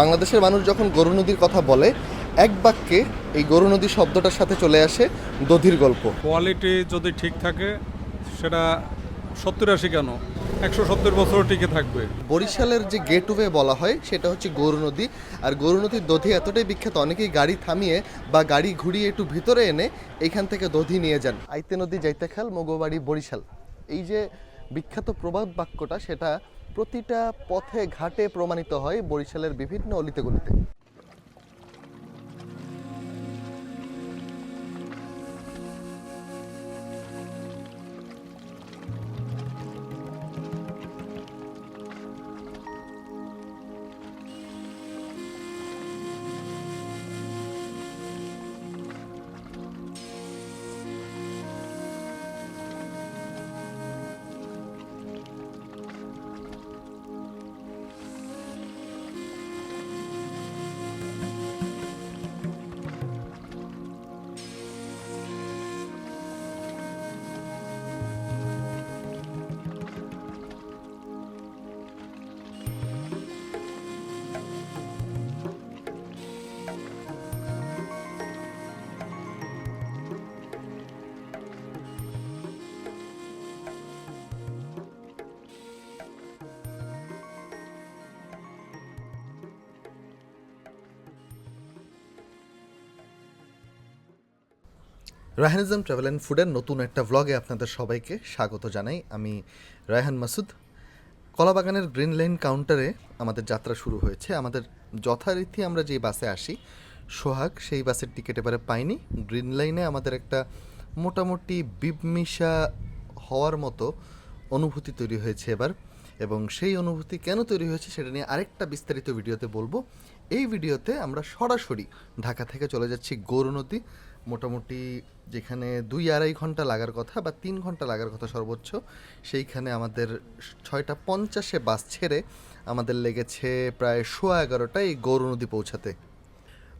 বাংলাদেশের মানুষ যখন গরু নদীর কথা বলে এক বাক্যে এই গরু নদী শব্দটার সাথে চলে আসে দধির গল্প। কোয়ালিটি যদি ঠিক থাকে সেটা সত্তর আশি কেন? একশো সত্তর বছর টিকে থাকবে। বরিশালের যে গেটওয়ে বলা হয় সেটা হচ্ছে গরু নদী। আর গরু নদীর দধি এতটাই বিখ্যাত অনেকেই গাড়ি থামিয়ে বা গাড়ি ঘুরিয়ে একটু ভিতরে এনে এইখান থেকে দধি নিয়ে যান। আইতে নদী যাইতে খাল মগবাড়ি বরিশাল। এই যে বিখ্যাত প্রবাদ বাক্যটা সেটা প্রতিটা পথে ঘাটে প্রমাণিত হয় বরিশালের বিভিন্ন অলিতে গলিতে। রায়হানিজম ট্রাভেল অ্যান্ড ফুডের নতুন একটা ভ্লগে আপনাদের সবাইকে স্বাগত জানাই। আমি রায়হান মাসুদ। কলাবাগানের গ্রিন লাইন কাউন্টারে আমাদের যাত্রা শুরু হয়েছে। আমাদের যথারীতি আমরা যে বাসে আসি, সোহাগ সেই বাসের টিকিট এবারে পাইনি। গ্রিন লাইনে আমাদের একটা মোটামুটি বিবমিশা হওয়ার মতো অনুভূতি তৈরি হয়েছে এবার। এবং সেই অনুভূতি কেন তৈরি হয়েছে সেটা নিয়ে আরেকটা বিস্তারিত ভিডিওতে বলব। এই ভিডিওতে আমরা সরাসরি ঢাকা থেকে চলে যাচ্ছি গৌর নদী। মোটামুটি যেখানে দুই আড়াই ঘণ্টা লাগার কথা বা তিন ঘণ্টা লাগার কথা সর্বোচ্চ, সেইখানে আমাদের ছয়টা পঞ্চাশে বাস ছেড়ে আমাদের লেগেছে প্রায় সোয়া এগারোটা এই গৌর নদী পৌঁছাতে।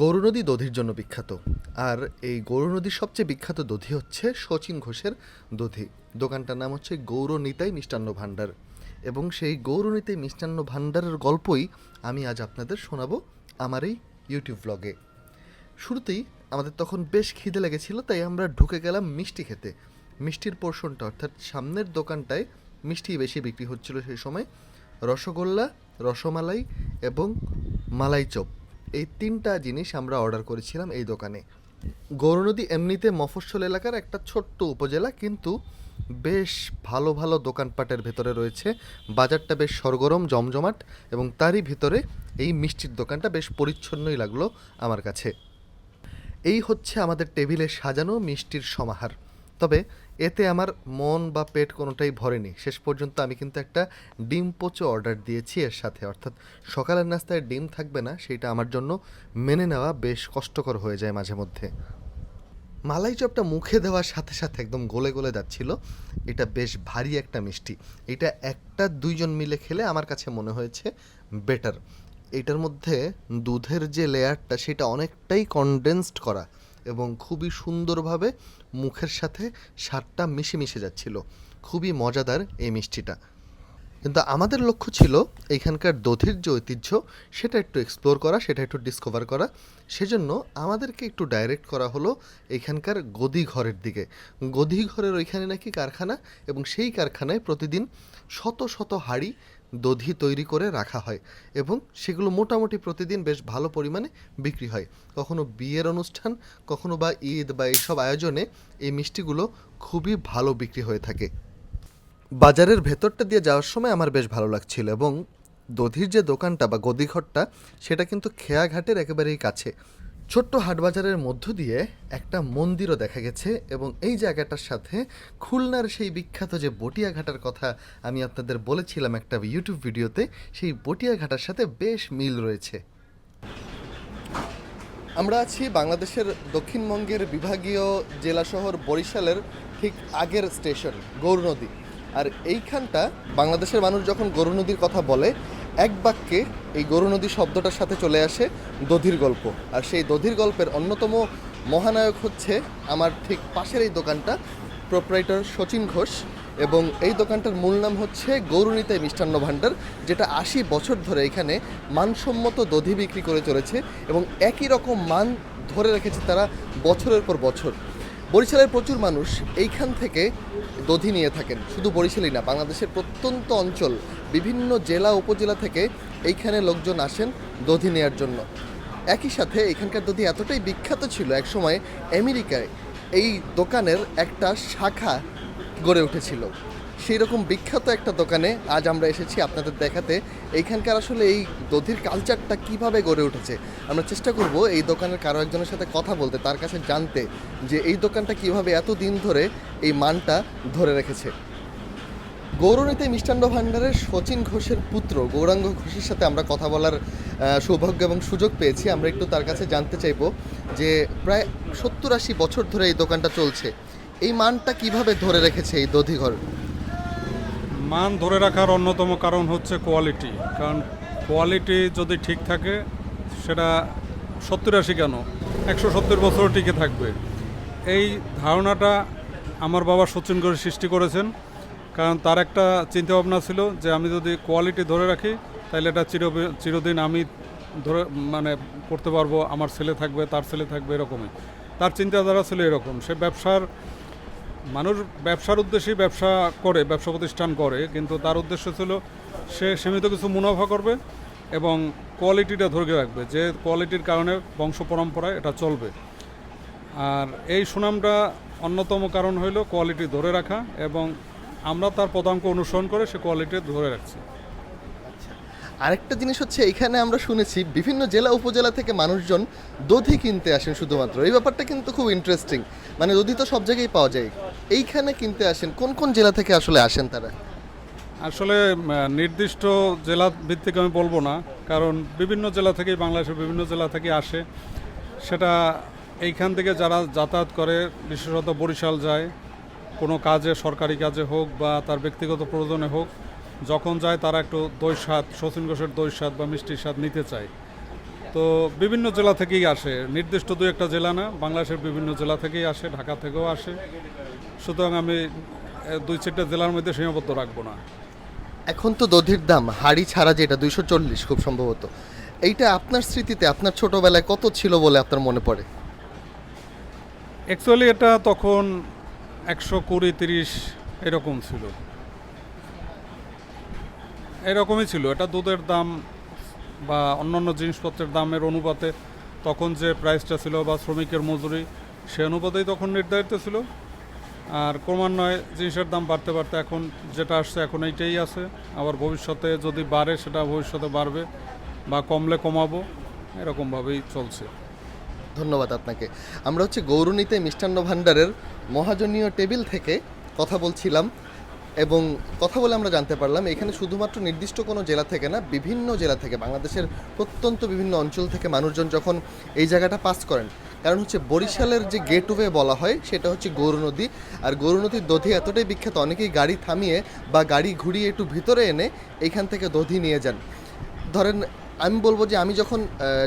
গৌর নদী দধির জন্য বিখ্যাত। আর এই গৌর নদীর সবচেয়ে বিখ্যাত দধি হচ্ছে শচীন ঘোষের দধি। দোকানটার নাম হচ্ছে গৌরনীতাই মিষ্টান্ন ভাণ্ডার। এবং সেই গৌরনীতাই মিষ্টান্ন ভাণ্ডারের গল্পই আমি আজ আপনাদের শোনাবো আমার এই ইউটিউব ব্লগে শুরুতেই আমাদের তখন বেশ খিদে লেগেছিল, তাই আমরা ঢুকে গেলাম মিষ্টি খেতে। মিষ্টির পোর্শনটা অর্থাৎ সামনের দোকানটায় মিষ্টি বেশি বিক্রি হচ্ছিল সেই সময়। রসগোল্লা, রসমালাই এবং মালাই চপ। এই তিনটা জিনিস আমরা অর্ডার করেছিলাম এই দোকানে। গৌরনদী এমনিতে মফস্বল এলাকার একটা ছোট্ট উপজেলা, কিন্তু বেশ ভালো ভালো দোকানপাটের ভেতরে রয়েছে। বাজারটা বেশ সরগরম, জমজমাট এবং তারই ভিতরে এই মিষ্টির দোকানটা বেশ পরিচ্ছন্নই লাগল আমার কাছে। এই হচ্ছে আমাদের টেবিলে সাজানো মিষ্টির সমাহার। তবে এতে আমার মন বা পেট কোনোটাই ভরেনি। শেষ পর্যন্ত আমি কিন্তু একটা ডিম পোচো অর্ডার দিয়েছি এর সাথে। অর্থাৎ সকালের নাস্তায় ডিম থাকবে না সেটা আমার জন্য মেনে নেওয়া বেশ কষ্টকর হয়ে যায় মাঝে মধ্যে। মালাই চপটা মুখে দেওয়ার সাথে সাথে একদম গলে গলে যাচ্ছিল। এটা বেশ ভারী একটা মিষ্টি। এটা একটা দুইজন মিলে খেলে আমার কাছে মনে হয়েছে বেটার। এটার মধ্যে দুধের যে লেয়ারটা, সেটা অনেকটাই কনডেন্সড করা এবং খুবই সুন্দরভাবে মুখের সাথে স্বাদটা মিশে মিশে যাচ্ছিল। খুবই মজাদার এই মিষ্টিটা। কিন্তু আমাদের লক্ষ্য ছিল এখানকার দধির যে ঐতিহ্য, সেটা একটু এক্সপ্লোর করা, সেটা একটু ডিসকভার করা। সেজন্য আমাদেরকে একটু ডাইরেক্ট করা হলো এখানকার গদি ঘরের দিকে। গদি ঘরের ওইখানে নাকি কারখানা এবং সেই কারখানায় প্রতিদিন শত শত হাড়ি দধি তৈরি করে রাখা হয় এবং সেগুলো মোটামুটি প্রতিদিন বেশ ভালো পরিমাণে বিক্রি হয়। কখনো বিয়ের অনুষ্ঠান, কখনো বা ঈদ বা এইসব আয়োজনে এই মিষ্টিগুলো খুবই ভালো বিক্রি হয়ে থাকে। বাজারের ভেতরটা দিয়ে যাওয়ার সময় আমার বেশ ভালো লাগছিল এবং দধির যে দোকানটা বা গদিঘরটা, সেটা কিন্তু খেয়াঘাটের একেবারেই কাছে। ছোট্ট হাটবাজারের মধ্য দিয়ে একটা মন্দিরও দেখা গেছে এবং এই জায়গাটার সাথে খুলনার সেই বিখ্যাত যে বটিয়া ঘাটার কথা আমি আপনাদের বলেছিলাম একটা ইউটিউব ভিডিওতে, সেই বটিয়া ঘাটার সাথে বেশ মিল রয়েছে। আমরা আছি বাংলাদেশের দক্ষিণবঙ্গের বিভাগীয় জেলা শহর বরিশালের ঠিক আগের স্টেশন গৌর নদী আর এইখানটা বাংলাদেশের মানুষ যখন গরু নদীর কথা বলে এক বাক্যে এই গরু নদী শব্দটার সাথে চলে আসে দধির গল্প। আর সেই দধির গল্পের অন্যতম মহানায়ক হচ্ছে আমার ঠিক পাশের এই দোকানটা প্রোপ্রাইটার শচীন ঘোষ। এবং এই দোকানটার মূল নাম হচ্ছে গৌরনীতাই মিষ্টান্ন ভাণ্ডার, যেটা আশি বছর ধরে এখানে মানসম্মত দধি বিক্রি করে চলেছে এবং একই রকম মান ধরে রেখেছে তারা বছরের পর বছর। বরিশালের প্রচুর মানুষ এইখান থেকে দধি নিয়ে থাকেন। শুধু বরিশালই না, বাংলাদেশের প্রত্যন্ত অঞ্চল বিভিন্ন জেলা, উপজেলা থেকে এইখানে লোকজন আসেন দধি নেয়ার জন্য। একই সাথে এখানকার দধি এতটাই বিখ্যাত ছিল একসময় আমেরিকায় এই দোকানের একটা শাখা গড়ে উঠেছিল। সেই রকম বিখ্যাত একটা দোকানে আজ আমরা এসেছি আপনাদের দেখাতে। এইখানকার আসলে এই দধির কালচারটা কীভাবে গড়ে উঠেছে? আমরা চেষ্টা করব এই দোকানের কারও একজনের সাথে কথা বলতে, তার কাছে জানতে যে এই দোকানটা কীভাবে এত দিন ধরে এই মানটা ধরে রেখেছে। গৌরনীতি মিষ্টান্ন ভাণ্ডারের শচীন ঘোষের পুত্র গৌরাঙ্গ ঘোষের সাথে আমরা কথা বলার সৌভাগ্য এবং সুযোগ পেয়েছি। আমরা একটু তার কাছে জানতে চাইব যে প্রায় সত্তর আশি বছর ধরে এই দোকানটা চলছে। এই মানটা কীভাবে ধরে রেখেছে এই দধিঘর? মান ধরে রাখার অন্যতম কারণ হচ্ছে কোয়ালিটি। কারণ কোয়ালিটি যদি ঠিক থাকে, সেটা সত্তর আশি কেন? একশো সত্তর বছর টিকে থাকবে। এই ধারণাটা আমার বাবা সচিন করে সৃষ্টি করেছেন। কারণ তার একটা চিন্তাভাবনা ছিল যে আমি যদি কোয়ালিটি ধরে রাখি, তাহলে এটা চির চিরদিন আমি ধরে মানে করতে পারব, আমার ছেলে থাকবে, তার ছেলে থাকবে, এরকমই। তার চিন্তাধারা ছিল এরকম। সে ব্যবসার, মানুষ ব্যবসার উদ্দেশ্যেই ব্যবসা করে, ব্যবসা প্রতিষ্ঠান করে, কিন্তু তার উদ্দেশ্য ছিল সে সীমিত কিছু মুনাফা করবে এবং কোয়ালিটিটা ধরে রাখবে। যে কোয়ালিটির কারণে বংশ পরম্পরায় এটা চলবে। আর এই সুনামটা অন্যতম কারণ হইল কোয়ালিটি ধরে রাখা এবং আমরা তার পদাঙ্ক অনুসরণ করে সে কোয়ালিটি ধরে রাখছি। আরেকটা জিনিস হচ্ছে এখানে আমরা শুনেছি বিভিন্ন জেলা উপজেলা থেকে মানুষজন দধি কিনতে আসেন শুধুমাত্র। এই ব্যাপারটা কিন্তু খুব ইন্টারেস্টিং মানে দধি তো সব জায়গায় পাওয়া যায়। এইখানে কিনতে আসেন কোন কোন জেলা থেকে আসলে আসেন তারা? আসলে নির্দিষ্ট জেলা ভিত্তিক আমি বলব না কারণ বিভিন্ন জেলা থেকেই বাংলাদেশের বিভিন্ন জেলা থেকে আসে। সেটা এইখান থেকে যারা যাতায়াত করে বিশেষত বরিশাল যায় কোনো কাজে সরকারি কাজে হোক বা তার ব্যক্তিগত প্রয়োজনে হোক যখন যায় তারা একটু দই স্বাদ শচীন ঘোষের দই স্বাদ বা মিষ্টির স্বাদ নিতে চায়। তো বিভিন্ন জেলা থেকেই আসে। নির্দিষ্ট দু একটা জেলা না বাংলাদেশের বিভিন্ন জেলা থেকেই আসে ঢাকা থেকেও আসে। সুতরাং আমি দুই চারটা জেলার মধ্যে সীমাবদ্ধ রাখব না। এখন তো দধির দাম হাড়ি ছাড়া যেটা দুইশো চল্লিশ খুব সম্ভবত। এইটা আপনার স্মৃতিতে আপনার ছোটবেলায় কত ছিল বলে আপনার মনে পড়ে? অ্যাকচুয়ালি এটা তখন একশো কুড়ি তিরিশ এরকম ছিল। এরকমই ছিল। এটা দুধের দাম বা অন্যান্য জিনিসপত্রের দামের অনুপাতে তখন যে প্রাইসটা ছিল বা শ্রমিকের মজুরি, সে অনুপাতেই তখন নির্ধারিত ছিল। আর ক্রমান্বয়ে জিনিসের দাম বাড়তে বাড়তে এখন যেটা আসছে, এখন এইটাই আছে। আবার ভবিষ্যতে যদি বাড়ে, সেটা ভবিষ্যতে বাড়বে বা কমলে কমাবো। এরকমভাবেই চলছে। ধন্যবাদ আপনাকে। আমরা হচ্ছে গৌরনীতে মিষ্টান্ন ভাণ্ডারের মহাজনীয় টেবিল থেকে কথা বলছিলাম এবং কথা বলে আমরা জানতে পারলাম, এখানে শুধুমাত্র নির্দিষ্ট কোনো জেলা থেকে না, বিভিন্ন জেলা থেকে, বাংলাদেশের প্রত্যন্ত বিভিন্ন অঞ্চল থেকে মানুষজন যখন এই জায়গাটা পাস করেন, কারণ হচ্ছে বরিশালের যে গেটওয়ে বলা হয়, সেটা হচ্ছে গৌর নদী, আর গৌর নদীর দধি এতটাই বিখ্যাত, অনেকেই গাড়ি থামিয়ে বা গাড়ি ঘুরিয়ে একটু ভিতরে এনে এইখান থেকে দধি নিয়ে যান। ধরেন আমি বলব যে আমি যখন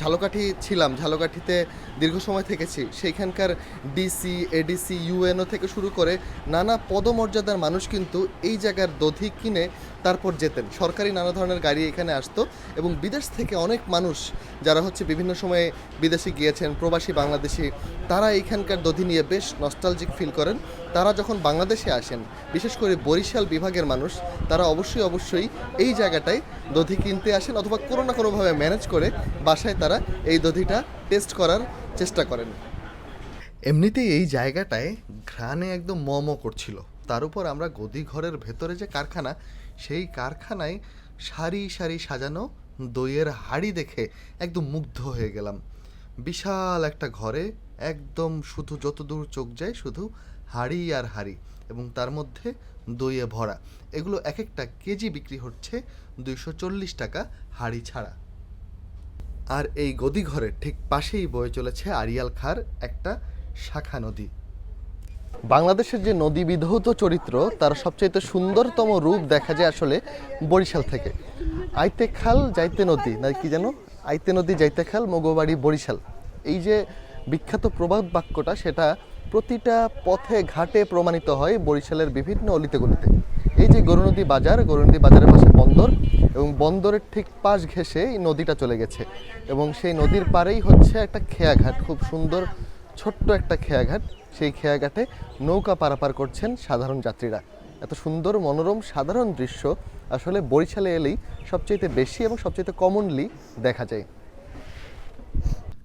ঝালকাঠি ছিলাম, ঝালকাঠিতে দীর্ঘ সময় থেকেছি, সেইখানকার ডিসি এডিসি ইউএনও থেকে শুরু করে নানা পদমর্যাদার মানুষ কিন্তু এই জায়গার দধি কিনে তারপর যেতেন। সরকারি নানা ধরনের গাড়ি এখানে আসতো এবং বিদেশ থেকে অনেক মানুষ যারা হচ্ছে বিভিন্ন সময়ে বিদেশে গিয়েছেন, প্রবাসী বাংলাদেশি, তারা এইখানকার দধি নিয়ে বেশ নস্টালজিক ফিল করেন। তারা যখন বাংলাদেশে আসেন, বিশেষ করে বরিশাল বিভাগের মানুষ, তারা অবশ্যই অবশ্যই এই জায়গাটায় দধি কিনতে আসেন অথবা কোনো না কোনোভাবে ম্যানেজ করে বাসায় তারা এই দধিটা টেস্ট করার চেষ্টা করেন। এমনিতেই এই জায়গাটায় ঘ্রাণে একদম ম ম করছিল। তার উপর আমরা গদি ঘরের ভেতরে যে কারখানা, সেই কারখানায় সারি সারি সাজানো দইয়ের হাড়ি দেখে একদম মুগ্ধ হয়ে গেলাম। বিশাল একটা ঘরে একদম শুধু যতদূর চোখ যায় শুধু হাড়ি আর হাড়ি। এবং তার মধ্যে দইয়ে ভরা। এগুলো এক একটা কেজি বিক্রি হচ্ছে দুইশো চল্লিশ টাকা হাড়ি ছাড়া। আর এই গদি ঘরের ঠিক পাশেই বয়ে চলেছে আরিয়াল খার একটা শাখা নদী। বাংলাদেশের যে নদী বিধৌত চরিত্র, তার সবচাইতে সুন্দরতম রূপ দেখা যায় আসলে বরিশাল থেকে। আইতে খাল, যাইতে নদী, না কি যেন? আইতে নদী, যাইতে খাল, মগবাড়ি, বরিশাল। এই যে বিখ্যাত প্রবাদ বাক্যটা, সেটা প্রতিটা পথে ঘাটে প্রমাণিত হয় বরিশালের বিভিন্ন অলিতে গলিতে এই যে গরুনদী বাজার গরুনদী বাজারের পাশে বন্দর এবং বন্দরের ঠিক পাশ ঘেঁষে এই নদীটা চলে গেছে এবং সেই নদীর পাড়েই হচ্ছে একটা খেয়াঘাট, খুব সুন্দর ছোট্ট একটা খেয়াঘাট। সেই খেয়াঘাটে নৌকা পারাপার করছেন সাধারণ যাত্রীরা। এত সুন্দর, মনোরম, সাধারণ দৃশ্য আসলে বরিশালে এলেই সবচেয়ে বেশি এবং সবচেয়ে কমনলি দেখা যায়।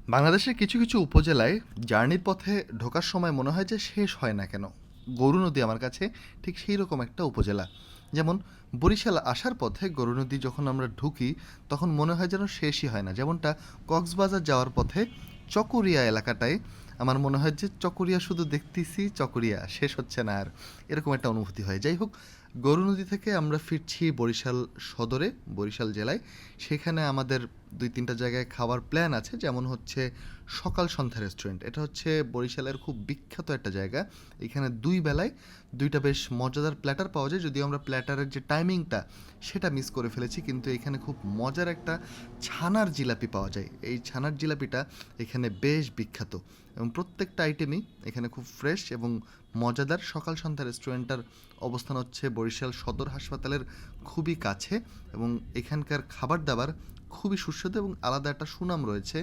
বাংলাদেশের কিছু কিছু উপজেলায় জার্নির পথে ঢোকার সময় মনে হয় যে শেষ হয় না কেন। গরু নদী আমার কাছে ঠিক সেই রকম একটা উপজেলা। যেমন বরিশাল আসার পথে গরু নদী যখন আমরা ঢুকি, তখন মনে হয় যেন শেষই হয় না। যেমনটা কক্সবাজার যাওয়ার পথে চকরিয়া এলাকাটায় আমার মনে হয় যে চকরিয়া শুধু দেখতেছি, চকরিয়া শেষ হচ্ছে না আর এরকম একটা অনুভূতি হয়। যাই হোক, গরু নদী থেকে আমরা ফিরছি বরিশাল সদরে, বরিশাল জেলায়। সেখানে আমাদের দুই তিনটা জায়গায় খাওয়ার প্ল্যান আছে। যেমন হচ্ছে সকাল সন্ধ্যা রেস্টুরেন্ট এটা হচ্ছে বরিশালের খুব বিখ্যাত একটা জায়গা। এখানে দুই বেলায় দুইটা বেশ মজাদার প্ল্যাটার পাওয়া যায়। যদিও আমরা প্ল্যাটারের যে টাইমিংটা সেটা মিস করে ফেলেছি। কিন্তু এখানে খুব মজার একটা ছানার জিলাপি পাওয়া যায়। এই ছানার জিলাপিটা এখানে বেশ বিখ্যাত। এবং প্রত্যেকটা আইটেমই এখানে খুব ফ্রেশ এবং মজাদার। সকাল সন্ধ্যা রেস্টুরেন্টটার অবস্থান হচ্ছে বরিশাল সদর হাসপাতালের খুবই কাছে। এবং এখানকার খাবার দাবার খুবই সুস্বাদু এবং আলাদা একটা সুনাম রয়েছে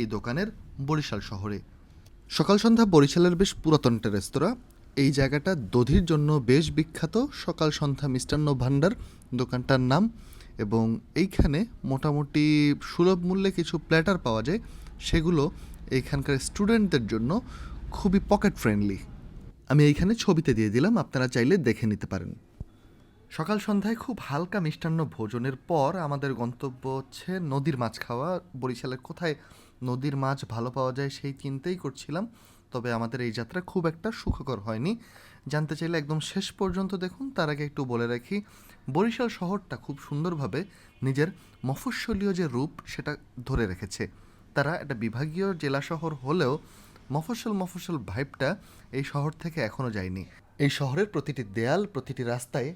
এই দোকানের বরিশাল শহরে। সকাল সন্ধ্যা বরিশালের বেশ পুরাতন একটা রেস্তোরাঁ। এই জায়গাটা দধির জন্য বেশ বিখ্যাত। সকাল সন্ধ্যা মিষ্টান্ন ভাণ্ডার দোকানটার নাম এবং এইখানে মোটামুটি সুলভ মূল্যে কিছু প্ল্যাটার পাওয়া যায়। সেগুলো এইখানকার স্টুডেন্টদের জন্য খুবই পকেট ফ্রেন্ডলি। আমি এইখানে ছবিতে দিয়ে দিলাম, আপনারা চাইলে দেখে নিতে পারেন। সকাল সন্ধ্যায় খুব হালকা মিষ্টান্ন ভোজনের পর আমাদের গন্তব্য হচ্ছে নদীর মাছ খাওয়া। বরিশালের কোথায় নদীর মাছ ভালো পাওয়া যায় সেই চিন্তাই করছিলাম, তবে আমাদের এই যাত্রা খুব একটা সুখকর হয়নি। জানতে চাইলে একদম শেষ পর্যন্ত দেখুন, তার আগে একটু বলে রাখি, বরিশাল শহরটা খুব সুন্দরভাবে নিজের মফস্বলীয় যে রূপ সেটা ধরে রেখেছে। তারা একটা বিভাগীয় জেলা শহর হলেও মফস্বল মফস্বল ভাইবটা এই শহর থেকে এখনও যায়নি। এই শহরের প্রতিটি দেয়াল, প্রতিটি রাস্তায়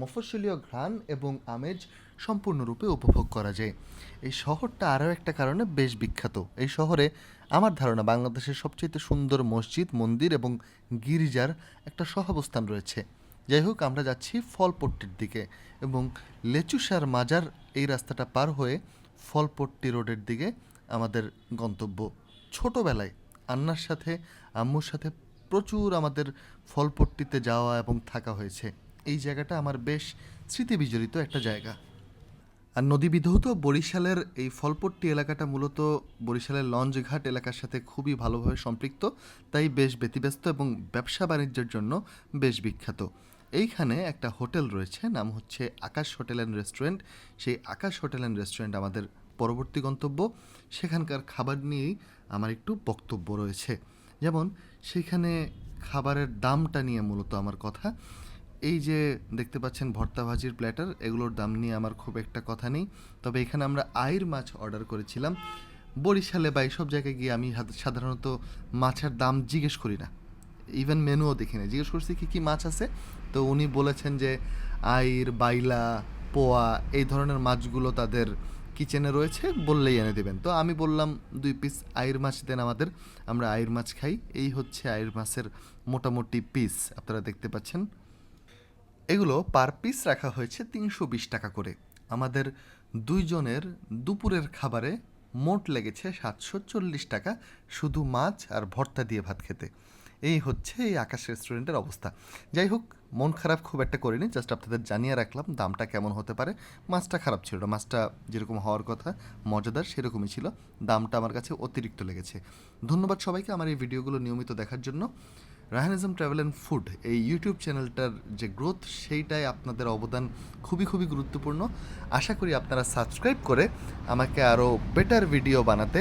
মফস্বলীয় ঘ্রাণ এবং আমেজ সম্পূর্ণরূপে উপভোগ করা যায়। এই শহরটা আরও একটা কারণে বেশ বিখ্যাত। এই শহরে আমার ধারণা বাংলাদেশের সবচেয়ে সুন্দর মসজিদ, মন্দির এবং গির্জার একটা সহাবস্থান রয়েছে। যাই হোক, আমরা যাচ্ছি ফলপট্টির দিকে এবং লেচুসার মাজার এই রাস্তাটা পার হয়ে ফলপট্টি রোডের দিকে আমাদের গন্তব্য। ছোটোবেলায় আন্নার সাথে, আম্মুর সাথে প্রচুর আমাদের ফলপট্টিতে যাওয়া এবং থাকা হয়েছে। এই জায়গাটা আমার বেশ স্মৃতিবিজড়িত একটা জায়গা। আর নদী বিধৌত বরিশালের এই ফলপট্টি এলাকাটা মূলত বরিশালের লঞ্চঘাট এলাকার সাথে খুবই ভালোভাবে সম্পৃক্ত, তাই বেশ ব্যতিব্যস্ত এবং ব্যবসা বাণিজ্যের জন্য বেশ বিখ্যাত। এইখানে একটা হোটেল রয়েছে, নাম হচ্ছে আকাশ হোটেল অ্যান্ড রেস্টুরেন্ট। সেই আকাশ হোটেল অ্যান্ড রেস্টুরেন্ট আমাদের পরবর্তী গন্তব্য। সেখানকার খাবার নিয়েই আমার একটু বক্তব্য রয়েছে। যেমন, সেখানে খাবারের দামটা নিয়ে মূলত আমার কথা। এই যে দেখতে পাচ্ছেন ভর্তা ভাজির প্ল্যাটার এগুলোর দাম নিয়ে আমার খুব একটা কথা নেই। তবে এখানে আমরা আইর মাছ অর্ডার করেছিলাম। বরিশালে বা এইসব জায়গায় গিয়ে আমি সাধারণত মাছের দাম জিজ্ঞেস করি না। ইভেন মেনুও দেখি না। জিজ্ঞেস করছি কী কী মাছ আছে? তো উনি বলেছেন যে আইর, বাইলা, পোয়া এই ধরনের মাছগুলো তাদের কিচেনে রয়েছে, বললেই এনে দেবেন। তো আমি বললাম, দুই পিস আইর মাছ দেন আমাদের। আমরা আইর মাছ খাই। এই হচ্ছে আইর মাছের মোটামুটি পিস আপনারা দেখতে পাচ্ছেন। এগুলো পার পিস রাখা হয়েছে তিনশো বিশ টাকা করে। আমাদের দুইজনের দুপুরের খাবারে মোট লেগেছে সাতশো চল্লিশ টাকা শুধু মাছ আর ভর্তা দিয়ে ভাত খেতে। এই হচ্ছে এই আকাশ রেস্টুরেন্টের অবস্থা। যাই হোক, মন খারাপ খুব একটা করিনি জাস্ট আপনাদের জানিয়ে রাখলাম দামটা কেমন হতে পারে। মাছটা খারাপ ছিল না, মাছটা যেরকম হওয়ার কথা, মজাদার সেরকমই ছিল। দামটা আমার কাছে অতিরিক্ত লেগেছে। ধন্যবাদ সবাইকে আমার এই ভিডিওগুলো নিয়মিত দেখার জন্য। রাহানিজম ট্রাভেল অ্যান্ড ফুড এই ইউটিউব চ্যানেলটার যে গ্রোথ, সেইটাই আপনাদের অবদান খুবই খুবই গুরুত্বপূর্ণ। আশা করি আপনারা সাবস্ক্রাইব করে আমাকে আরও বেটার ভিডিও বানাতে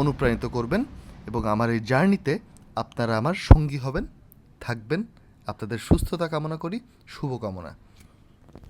অনুপ্রাণিত করবেন এবং আমার এই জার্নিতে আপনারা আমার সঙ্গী হবেন, থাকবেন। আপনাদের সুস্থতা কামনা করি, শুভকামনা।